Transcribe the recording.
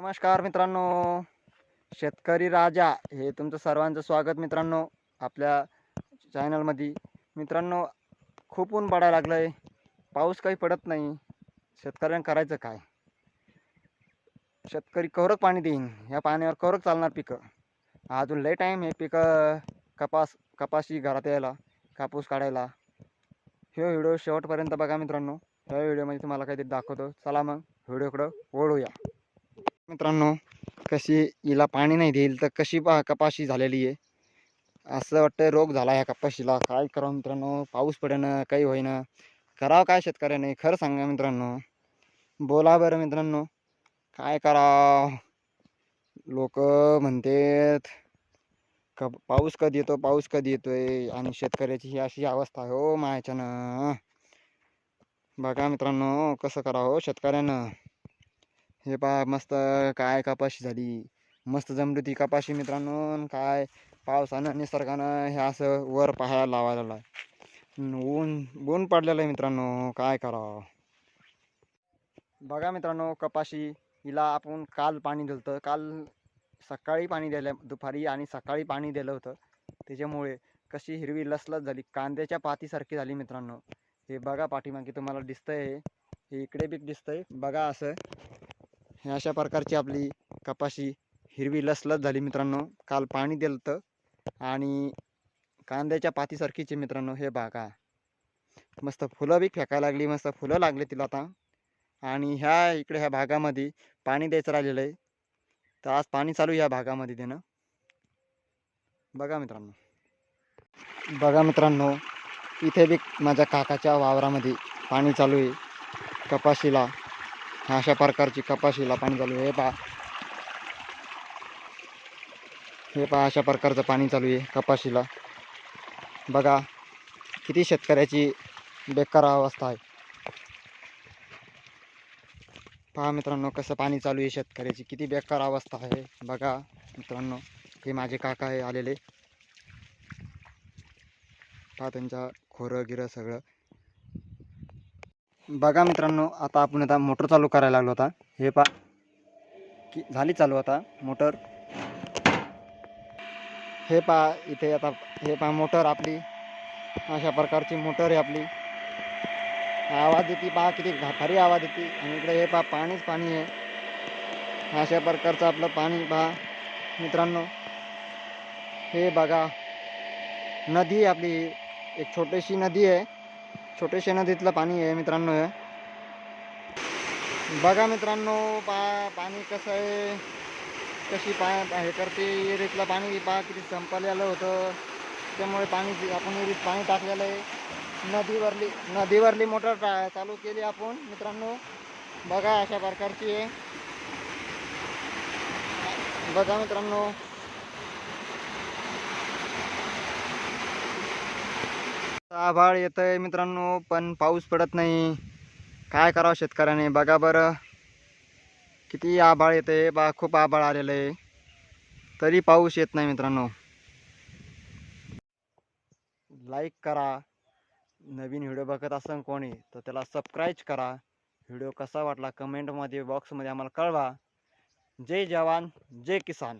नमस्कार मित्रांनो. शेतकरी राजा हे तुमचं सर्वांचं स्वागत मित्रांनो आपल्या चॅनलमध्ये. मित्रांनो खूप ऊन पडायला लागलं आहे पाऊस काही पडत नाही. शेतकऱ्यांना करायचं काय? शेतकरी कवरक पाणी देईन. ह्या पाण्यावर कवरक चालणार पिकं. अजून लय टाईम आहे पिकं कपास कपाशी घरात यायला कापूस काढायला. हे व्हिडिओ शेवटपर्यंत बघा मित्रांनो. ह्या व्हिडिओमध्ये तुम्हाला काहीतरी दाखवतो. चला मग व्हिडिओकडं ओढूया मित्रांनो कशी हिला पाणी नाही देईल तर कशी पा कपाशी झालेली आहे. असं वाटतं रोग झाला ह्या कपाशीला. काय करावं मित्रांनो पाऊस पडेना काही होईना. करावं काय शेतकऱ्याने खरं सांगा मित्रांनो. बोला बरं मित्रांनो काय करावं? लोक म्हणतात क पाऊस कधी येतो पाऊस कधी येतोय? आणि शेतकऱ्याची ही अशी अवस्था आहे हो मायाच्यानं. बघा मित्रांनो कसं करावं हो शेतकऱ्यानं. हे पहा मस्त काय कपाशी झाली. मस्त जमली ती कपाशी मित्रांनो. काय पावसानं निसर्गानं हे असं वर पाहायला लावायला आहे ऊन ऊन पडलेलं आहे मित्रांनो. काय करावं? बघा मित्रांनो कपाशी हिला आपण काल पाणी दिलं होतं काल सकाळी पाणी दिलं दुपारी आणि सकाळी पाणी दिलं होतं. त्याच्यामुळे कशी हिरवी लसलस झाली. कांद्याच्या पातीसारखी झाली मित्रांनो. हे बघा पाठीमागे तुम्हाला दिसतंय. हे हे इकडे बी दिसतंय. बघा असं. हे अशा प्रकारची आपली कपाशी हिरवी लसलस झाली मित्रांनो. काल पाणी दिलं होतं आणि कांद्याच्या पातीसारखीचे मित्रांनो हे बागा मस्त फुलं बी फेकायला लागली मस्त फुलं लागले तिला आता. आणि ह्या इकडे ह्या भागामध्ये पाणी द्यायचं राहिलेलं आहे. तर आज पाणी चालू आहे ह्या भागामध्ये देणं. बघा मित्रांनो. बघा मित्रांनो इथे बी माझ्या काकाच्या वावरामध्ये पाणी चालू आहे कपाशीला. अशा प्रकारची कपाशीला पाणी चालू आहे. हे पहा. हे पहा अशा प्रकारचं पाणी चालू आहे कपाशीला. बघा किती शेतकऱ्याची बेकार अवस्था आहे. पहा मित्रांनो कसं पाणी चालू आहे शेतकऱ्याची. किती बेकार अवस्था आहे. बघा मित्रांनो हे माझे काका आहे आलेले. पहा त्यांच्या खोरं गिरं सगळं. बघा मित्रांनो आता आपण आता मोटर चालू करायला लागलो होता हे पा की झाली चालू आता मोटर. हे पा इथे आता हे पा मोटर आपली. अशा प्रकारची मोटर आहे आपली. आवाज येते पहा किती घा- भारी आवाज येते. आणि इकडे हे पहा पाणीच पाणी आहे. अशा प्रकारचं आपलं पाणी पहा मित्रांनो. हे बघा. नदी आपली. एक छोटीशी नदी आहे. छोट्याशा नदीतलं पाणी आहे मित्रांनो हे. बघा मित्रांनो पा पाणी कसं आहे कशी पा हे करते विहिरीतलं पाणी पा किती संपलेलं होतं. त्यामुळे पाणी आपण विहिरीत पाणी टाकलेलं आहे. नदीवरली नदीवरली मोटर टा चालू केली आपण मित्रांनो. बघा अशा प्रकारची आहे. बघा मित्रांनो. आभाळ येतंय मित्रांनो पण पाऊस पडत नाही. काय करावं शेतकऱ्याने? बघा बरं. किती आभाळ येतंय. बा खूप आभाळ आलेलं आहे. तरी पाऊस येत नाही मित्रांनो. लाईक करा. नवीन व्हिडिओ बघत असेल कोणी तर त्याला सबस्क्राईब करा. व्हिडिओ कसा वाटला? कमेंटमध्ये बॉक्समध्ये आम्हाला कळवा. जय जवान जय किसान.